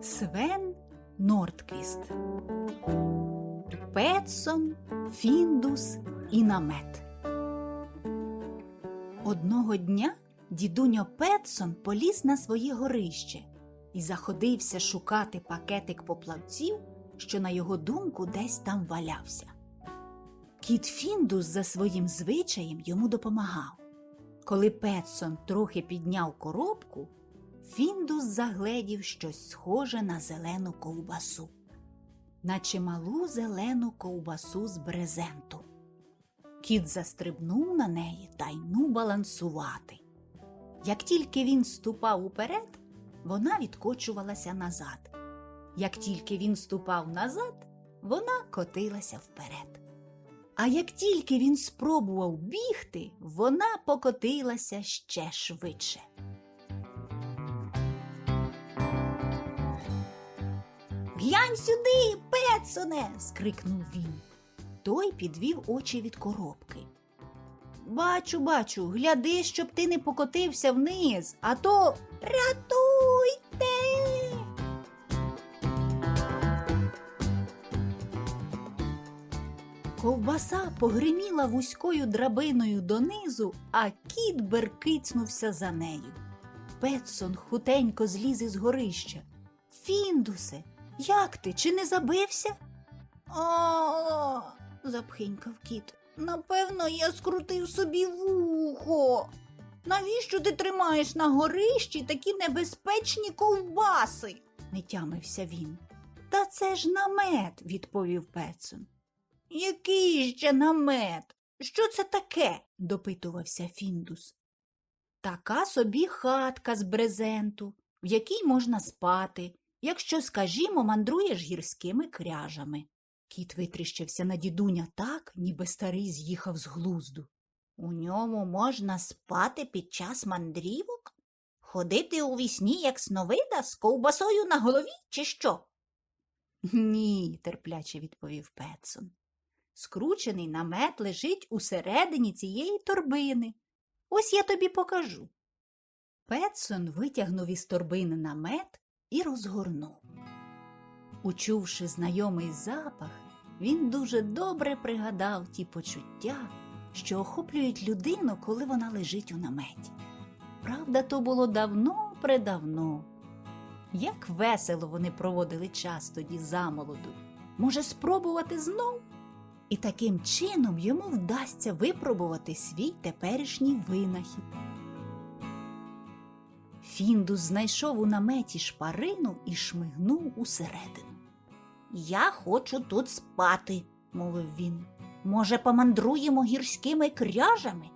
Свен Нордквіст Петсон, Фіндус і намет. Одного дня дідуньо Петсон поліз на своє горище і заходився шукати пакетик поплавців, що, на його думку, десь там валявся. Кіт Фіндус за своїм звичаєм йому допомагав. Коли Петсон трохи підняв коробку, Фіндус загледів щось схоже на зелену ковбасу, наче малу зелену ковбасу з брезенту. Кіт застрибнув на неї та й ну балансувати. Як тільки він ступав уперед, вона відкочувалася назад. Як тільки він ступав назад, вона котилася вперед. А як тільки він спробував бігти, вона покотилася ще швидше. Глянь сюди, Петсоне. скрикнув він. Той підвів очі від коробки. Бачу, бачу, гляди, щоб ти не покотився вниз, а то рятуйте. Ковбаса погриміла вузькою драбиною донизу, а кіт беркицнувся за нею. Петсон хутенько зліз із горища. Фіндусе, як ти? Чи не забився? А, запхинькав кіт. Напевно, я скрутив собі вухо. Навіщо ти тримаєш на горищі такі небезпечні ковбаси? не тямився він. Та це ж намет, відповів Петсон. Який ще намет? Що це таке? допитувався Фіндус. Така собі хатка з брезенту, в якій можна спати, якщо, скажімо, мандруєш гірськими кряжами. Кіт витріщився на дідуня так, ніби старий з'їхав з глузду. У ньому можна спати під час мандрівок? Ходити у вісні, як сновида, з ковбасою на голові, чи що? Ні, терпляче відповів Петсон. Скручений намет лежить усередині цієї торбини. Ось я тобі покажу. Петсон витягнув із торбини намет і розгорнув. Учувши знайомий запах, він дуже добре пригадав ті почуття, що охоплюють людину, коли вона лежить у наметі. Правда, то було давно предавно. Як весело вони проводили час тоді замолоду. Може, спробувати знов? І таким чином йому вдасться випробувати свій теперішній винахід. Фіндус знайшов у наметі шпарину і шмигнув усередину. Я хочу тут спати, мовив він. Може, помандруємо гірськими кряжами?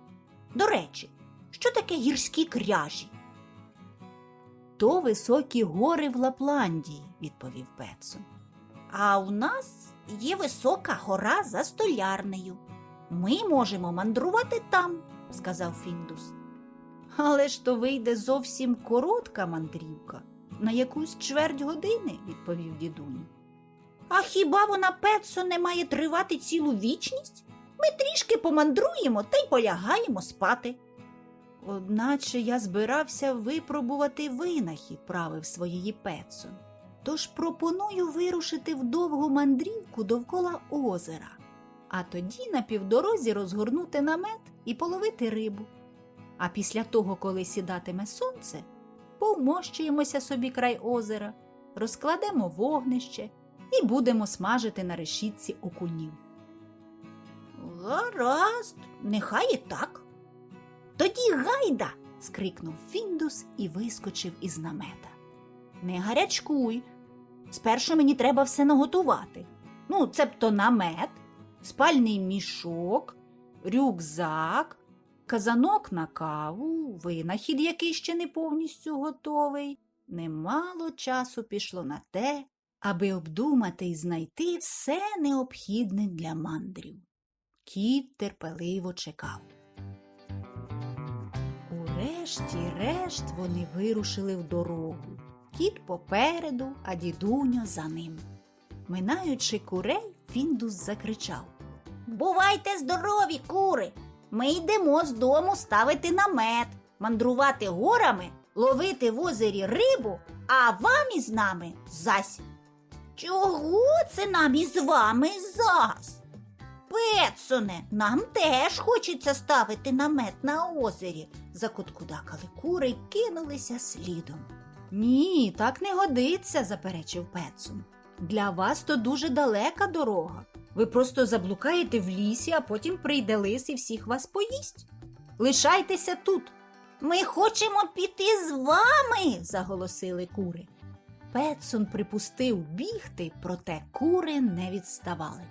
До речі, що таке гірські кряжі? То високі гори в Лапландії, відповів Петсон. А у нас є висока гора за столярнею. Ми можемо мандрувати там, сказав Фіндус. Але ж то вийде зовсім коротка мандрівка, на якусь чверть години, відповів дідунь. А хіба вона Петсо не має тривати цілу вічність? Ми трішки помандруємо та й полягаємо спати. Одначе я збирався випробувати винахід, правив своєї Петсон. Тож пропоную вирушити в довгу мандрівку довкола озера, а тоді на півдорозі розгорнути намет і половити рибу. А після того, коли сідатиме сонце, повмощуємося собі край озера, розкладемо вогнище і будемо смажити на решітці окунів. Гаразд, нехай і так. Тоді гайда. скрикнув Фіндус і вискочив із намета. Не гарячкуй. Спершу мені треба все наготувати. Ну, цебто намет, спальний мішок, рюкзак, казанок на каву, винахід, який ще не повністю готовий. Немало часу пішло на те, аби обдумати і знайти все необхідне для мандрів. Кіт терпеливо чекав. Урешті-решт вони вирушили в дорогу. Кіт попереду, а дідуньо за ним. Минаючи курей, Фіндус закричав Бувайте здорові, кури! Ми йдемо з дому ставити намет, мандрувати горами, ловити в озері рибу, а вам із нами зась. Чого це нам із вами зась? Петсоне, нам теж хочеться ставити намет на озері. Закуткудакали кури й кинулися слідом. Ні, так не годиться, заперечив Петсон. Для вас то дуже далека дорога. Ви просто заблукаєте в лісі, а потім прийде лис і всіх вас поїсть. Лишайтеся тут. Ми хочемо піти з вами, заголосили кури. Петсон припустив бігти, проте кури не відставали.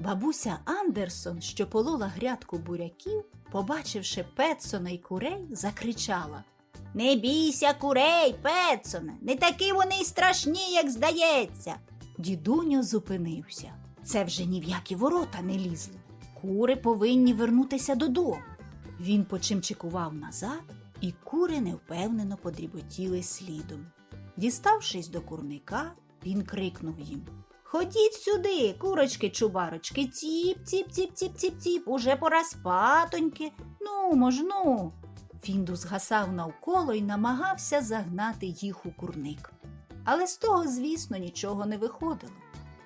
Бабуся Андерсон, що полола грядку буряків, побачивши Петсона й курей, закричала Не бійся курей, Петсоне, не такі вони й страшні, як здається. Дідуньо зупинився. Це вже ні в які ворота не лізли. Кури повинні вернутися додому. Він почимчикував назад, і кури невпевнено подріботіли слідом. Діставшись до курника, він крикнув їм Ходіть сюди, курочки чубарочки, ціп, ціп, ціп, ціп, ціп, ціп, уже пора спатоньки. Ну, можну. Фіндус гасав навколо і намагався загнати їх у курник. Але з того, звісно, нічого не виходило.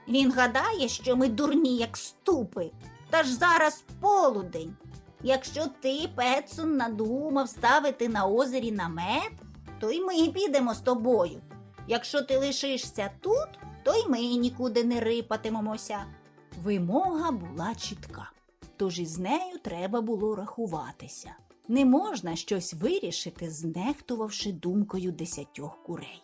Він гадає, що ми дурні, як ступи, та ж зараз полудень. Якщо ти, Петсон, надумав ставити на озері намет, то й ми підемо з тобою. Якщо ти лишишся тут, то й ми нікуди не рипатимемося. Вимога була чітка, тож із нею треба було рахуватися. Не можна щось вирішити, знехтувавши думкою десятьох курей.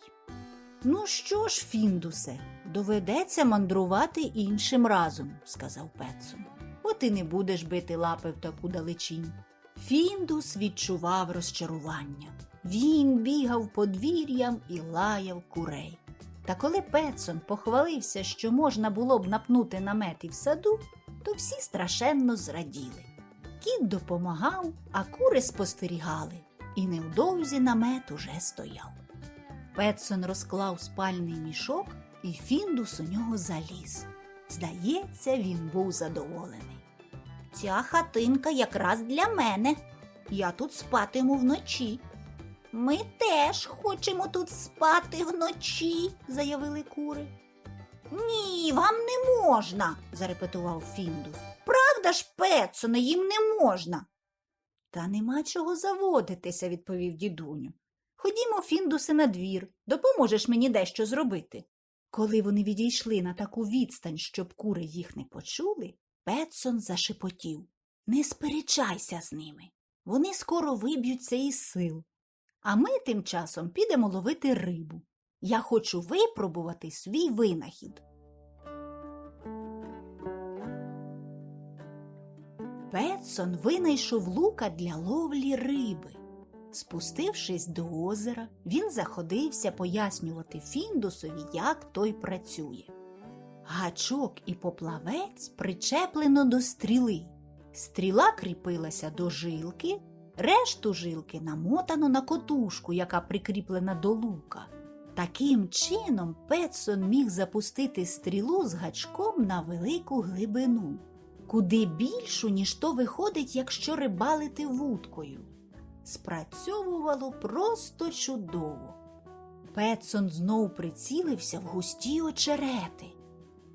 Ну що ж, Фіндусе, доведеться мандрувати іншим разом, сказав Петсон. От і не будеш бити лапи в таку далечінь. Фіндус відчував розчарування. Він бігав подвір'ям і лаяв курей. Та коли Петсон похвалився, що можна було б напнути намети в саду, то всі страшенно зраділи. Кіт допомагав, а кури спостерігали, і невдовзі намет уже стояв. Петсон розклав спальний мішок, і Фіндус у нього заліз. Здається, він був задоволений. Ця хатинка якраз для мене. Я тут спатиму вночі. Ми теж хочемо тут спати вночі, заявили кури. Ні, вам не можна, зарепетував Фіндус. Правда ж, Петсоне, їм не можна. Та нема чого заводитися, відповів дідуню. Ходімо, Фіндусе, на двір, допоможеш мені дещо зробити. Коли вони відійшли на таку відстань, щоб кури їх не почули, Петсон зашепотів. Не сперечайся з ними. Вони скоро виб'ються із сил. А ми тим часом підемо ловити рибу. Я хочу випробувати свій винахід. Петсон винайшов лука для ловлі риби. Спустившись до озера, він заходився пояснювати Фіндусові, як той працює. Гачок і поплавець причеплено до стріли. Стріла кріпилася до жилки, решту жилки намотано на котушку, яка прикріплена до лука. Таким чином Петсон міг запустити стрілу з гачком на велику глибину, куди більшу, ніж то виходить, якщо рибалити вудкою. Спрацьовувало просто чудово. Петсон знов прицілився в густі очерети.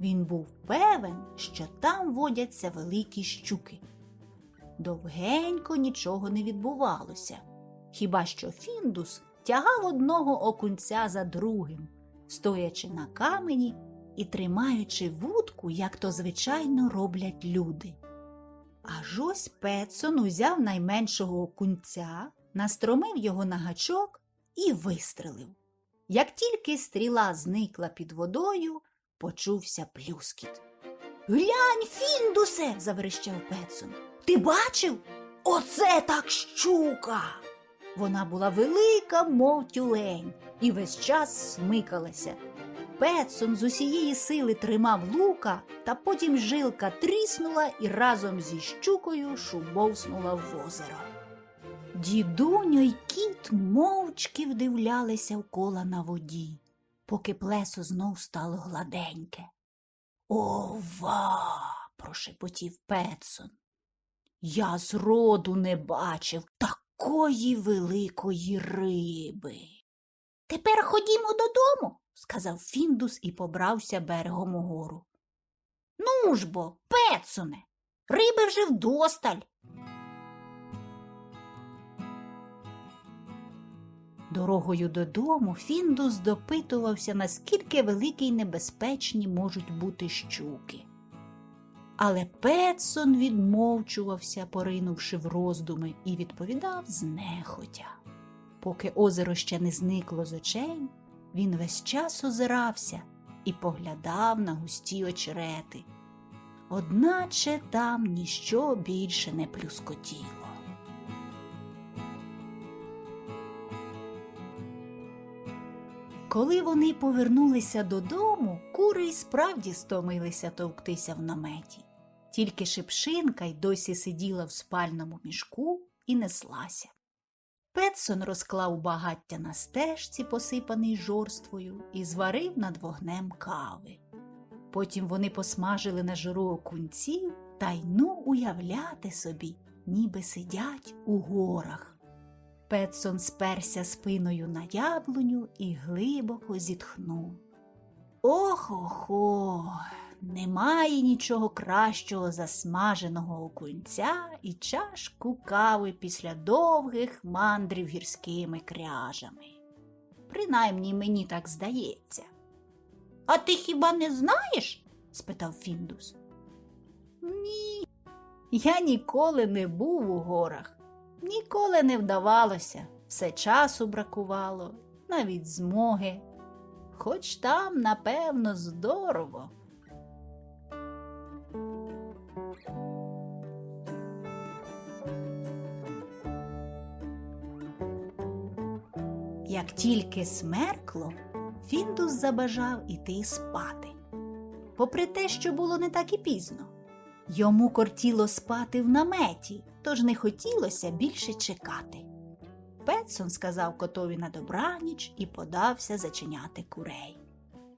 Він був певен, що там водяться великі щуки. Довгенько нічого не відбувалося, хіба що Фіндус тягав одного окунця за другим, стоячи на камені і тримаючи вудку, як то звичайно роблять люди. Аж ось Петсон узяв найменшого окунця, настромив його на гачок і вистрелив. Як тільки стріла зникла під водою, почувся плюскіт. Глянь, Фіндусе, заверещав Петсон. Ти бачив? Оце так щука. Вона була велика, мов тюлень, і весь час смикалася. Петсон з усієї сили тримав лука, та потім жилка тріснула і разом зі щукою шубовснула в озеро. Дідуньо й кіт мовчки вдивлялися в кола на воді, поки плесо знов стало гладеньке. Ова. прошепотів Петсон. Я зроду не бачив такої великої риби. Тепер ходімо додому, сказав Фіндус і побрався берегом угору. Ну ж бо, Петсоне, риби вже вдосталь. Дорогою додому Фіндус допитувався, наскільки великі й небезпечні можуть бути щуки. Але Петсон відмовчувався, поринувши в роздуми, і відповідав знехотя. Поки озеро ще не зникло з очей, він весь час озирався і поглядав на густі очерети. Одначе там ніщо більше не плюскотіло. Коли вони повернулися додому, кури й справді стомилися товктися в наметі. Тільки шипшинка й досі сиділа в спальному мішку і неслася. Петсон розклав багаття на стежці, посипаний жорствою, і зварив над вогнем кави. Потім вони посмажили на жиру окунців та й ну уявляти собі, ніби сидять у горах. Петсон сперся спиною на яблуню і глибоко зітхнув. Ох-охо, немає нічого кращого за смаженого окунця і чашку кави після довгих мандрів гірськими кряжами. Принаймні мені так здається. А ти хіба не знаєш? спитав Фіндус. Ні, я ніколи не був у горах. Ніколи не вдавалося, все часу бракувало, навіть змоги. Хоч там, напевно, здорово. Як тільки смеркло, Фіндус забажав іти спати. Попри те, що було не так і пізно. Йому кортіло спати в наметі, тож не хотілося більше чекати. Петсон сказав котові на добраніч і подався зачиняти курей.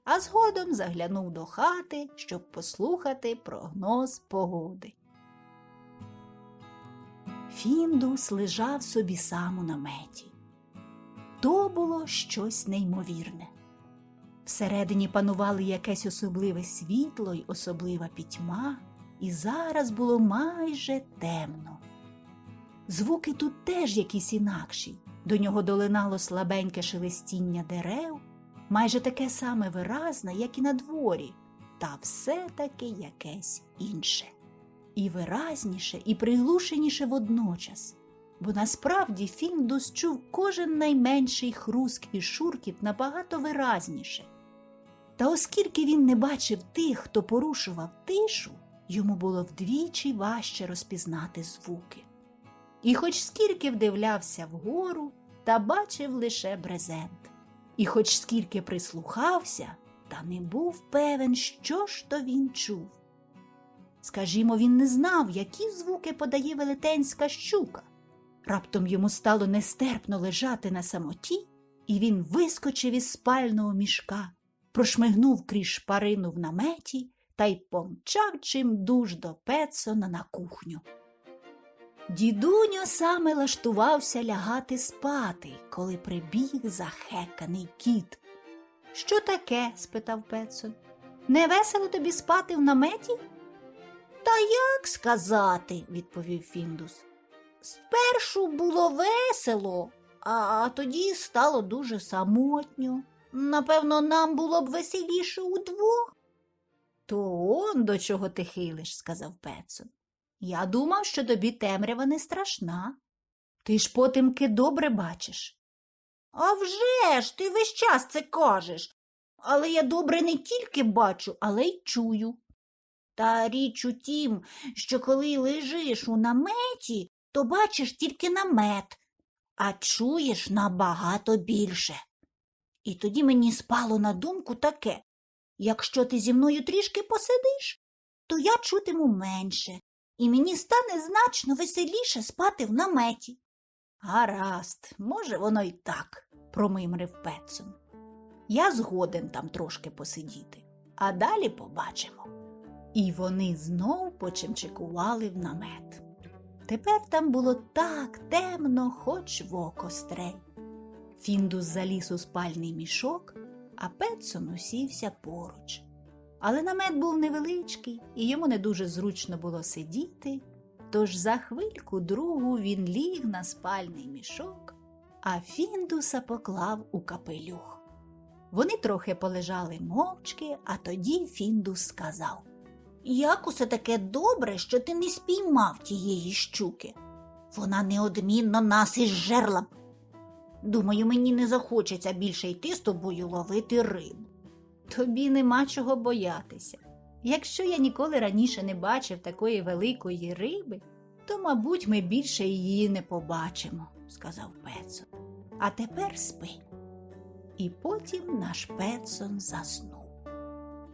А згодом заглянув до хати, щоб послухати прогноз погоди. Фіндус лежав собі сам у наметі. То було щось неймовірне. Всередині панували якесь особливе світло й особлива пітьма і зараз було майже темно. Звуки тут теж якісь інакші, до нього долинало слабеньке шелестіння дерев, майже таке саме виразне, як і на дворі, та все-таки якесь інше. І виразніше, і приглушеніше водночас, бо насправді Фіндус чув кожен найменший хруск і шуркіт набагато виразніше. Та оскільки він не бачив тих, хто порушував тишу, йому було вдвічі важче розпізнати звуки. І хоч скільки вдивлявся вгору, та бачив лише брезент, і хоч скільки прислухався, та не був певен, що ж то він чув. Скажімо, він не знав, які звуки подає велетенська щука. Раптом йому стало нестерпно лежати на самоті, і він вискочив із спального мішка, прошмигнув крізь шпарину в наметі та й помчав чимдуж до Петсона на кухню. Дідуньо саме лаштувався лягати спати, коли прибіг захеканий кіт. Що таке? спитав Петсон. Не весело тобі спати в наметі? Та як сказати, відповів Фіндус. Спершу було весело, а тоді стало дуже самотньо. Напевно, нам було б веселіше удвох. То он до чого ти хилиш, сказав Петсон. Я думав, що тобі темрява не страшна. Ти ж потемки добре бачиш. «А вже ж, ти весь час це кажеш. Але я добре не тільки бачу, але й чую. Та річ у тім, що коли лежиш у наметі, то бачиш тільки намет, а чуєш набагато більше. І тоді мені спало на думку таке якщо ти зі мною трішки посидиш, то я чутиму менше, і мені стане значно веселіше спати в наметі. Гаразд, може, воно й так, промимрив Петсон. Я згоден там трошки посидіти, а далі побачимо. І вони знов почимчикували в намет. Тепер там було так темно, хоч в око стрель. Фіндус заліз у спальний мішок, а Петсон усівся поруч. Але намет був невеличкий, і йому не дуже зручно було сидіти, тож за хвильку другу він ліг на спальний мішок, а Фіндуса поклав у капелюх. Вони трохи полежали мовчки, а тоді Фіндус сказав Як усе таке добре, що ти не спіймав тієї щуки. Вона неодмінно нас із жерла б. Думаю, мені не захочеться більше йти з тобою ловити рибу. Тобі нема чого боятися. Якщо я ніколи раніше не бачив такої великої риби, то, мабуть, ми більше її не побачимо, сказав Петсон. А тепер спи. І потім наш Петсон заснув.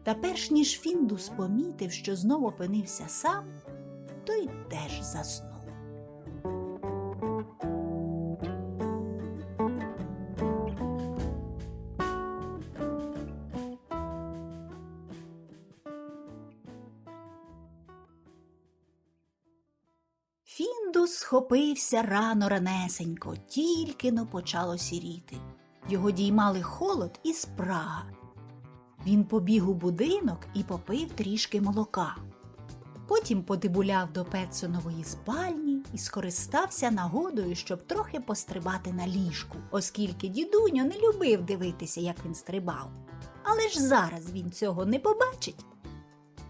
Та перш ніж Фіндус помітив, що знов опинився сам, той теж заснув. Фіндус схопився рано ранесенько, тільки но почало сіріти. Його діймали холод і спрага. Він побіг у будинок і попив трішки молока. Потім подибуляв до Петсонової спальні і скористався нагодою, щоб трохи пострибати на ліжку, оскільки дідуньо не любив дивитися, як він стрибав. Але ж зараз він цього не побачить.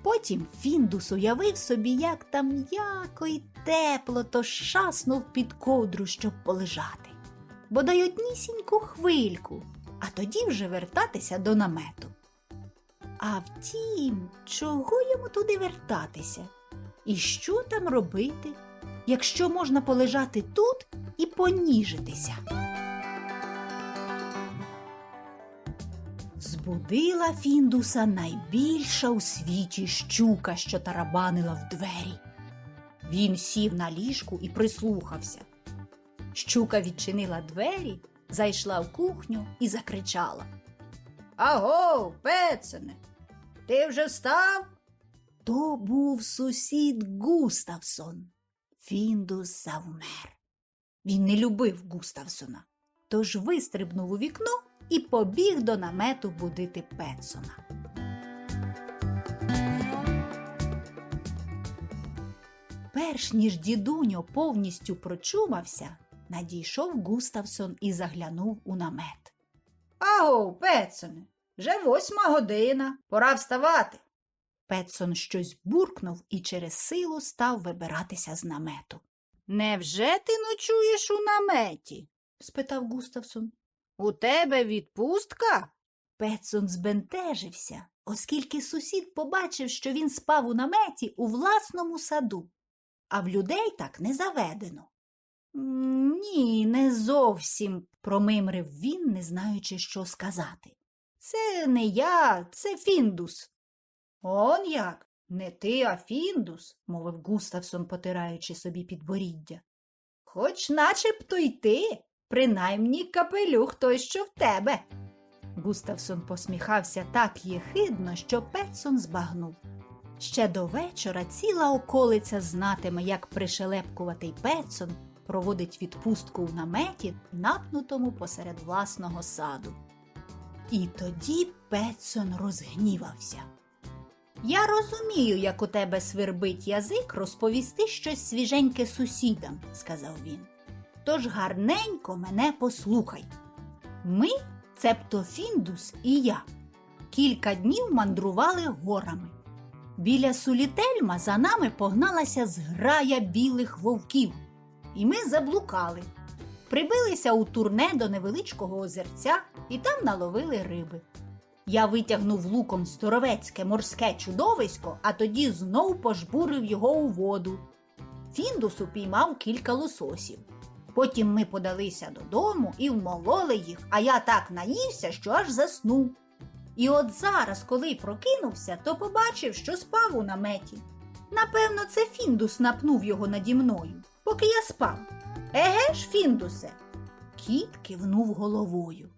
Потім Фіндус уявив собі, як там м'яко й тепло, то шаснув під ковдру, щоб полежати. Бодай однісіньку хвильку, а тоді вже вертатися до намету. А втім, чого йому туди вертатися? І що там робити, якщо можна полежати тут і поніжитися? Збудила Фіндуса найбільша у світі щука, що тарабанила в двері. Він сів на ліжку і прислухався. Щука відчинила двері, зайшла в кухню і закричала. Аго, Пецене, ти вже встав? То був сусід Густавсон. Фіндус завмер. Він не любив Густавсона, тож вистрибнув у вікно і побіг до намету будити Петсона. Перш ніж дідуньо повністю прочумався, надійшов Густавсон і заглянув у намет. Аго, Петсоне, вже восьма година, пора вставати. Петсон щось буркнув і через силу став вибиратися з намету. Невже ти ночуєш у наметі? спитав Густавсон. У тебе відпустка? Петсон збентежився, оскільки сусід побачив, що він спав у наметі у власному саду, а в людей так не заведено. Ні, не зовсім, промимрив він, не знаючи, що сказати. Це не я, це Фіндус. Он як? Не ти, а Фіндус, мовив Густавсон, потираючи собі підборіддя. Хоч начебто й ти, принаймні капелюх той, що в тебе. Густавсон посміхався так єхидно, що Петсон збагнув. Ще до вечора ціла околиця знатиме, як пришелепкуватий Петсон проводить відпустку в наметі, напнутому посеред власного саду. І тоді Петсон розгнівався. Я розумію, як у тебе свербить язик розповісти щось свіженьке сусідам, сказав він. Тож гарненько мене послухай. Ми, цебто Фіндус і я, кілька днів мандрували горами. Біля Сулітельма за нами погналася зграя білих вовків, і ми заблукали. Прибилися у турне до невеличкого озерця і там наловили риби. Я витягнув луком здоровецьке морське чудовисько, а тоді знов пожбурив його у воду. Фіндус упіймав кілька лососів. Потім ми подалися додому і вмололи їх, а я так наївся, що аж заснув. І от зараз, коли прокинувся, то побачив, що спав у наметі. Напевно, це Фіндус напнув його наді мною, поки я спав. Еге ж, Фіндусе? Кіт кивнув головою.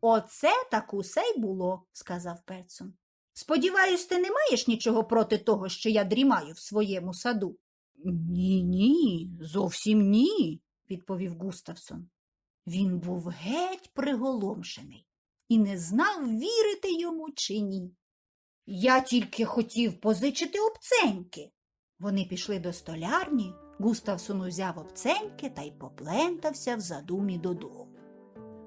Оце так усе й було, сказав Петсон. Сподіваюсь, ти не маєш нічого проти того, що я дрімаю в своєму саду. Ні, ні, зовсім ні, відповів Густавсон. Він був геть приголомшений і не знав, вірити йому чи ні. Я тільки хотів позичити обценьки. Вони пішли до столярні, Густавсон узяв обценьки та й поплентався в задумі додому.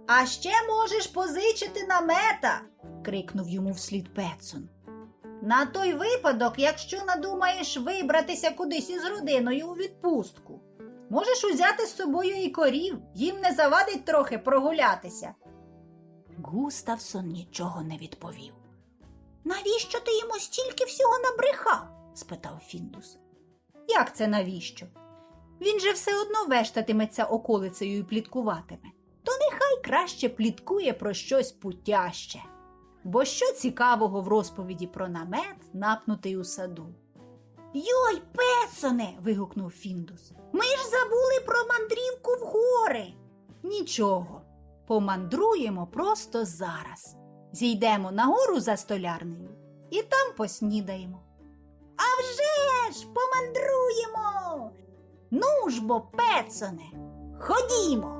А ще можеш позичити намета. крикнув йому вслід Петсон. На той випадок, якщо надумаєш вибратися кудись із родиною у відпустку. Можеш узяти з собою і корів, їм не завадить трохи прогулятися. Густавсон нічого не відповів. Навіщо ти йому стільки всього набрехав? спитав Фіндус. Як це навіщо? Він же все одно вештатиметься околицею і пліткуватиме. То нехай краще пліткує про щось путяще. Бо що цікавого в розповіді про намет, напнутий у саду? Йой, Петсоне. вигукнув Фіндус. Ми ж забули про мандрівку в гори. Нічого, помандруємо просто зараз. Зійдемо на гору за столярнею і там поснідаємо. А вже ж помандруємо. Ну ж бо, пецоне, ходімо.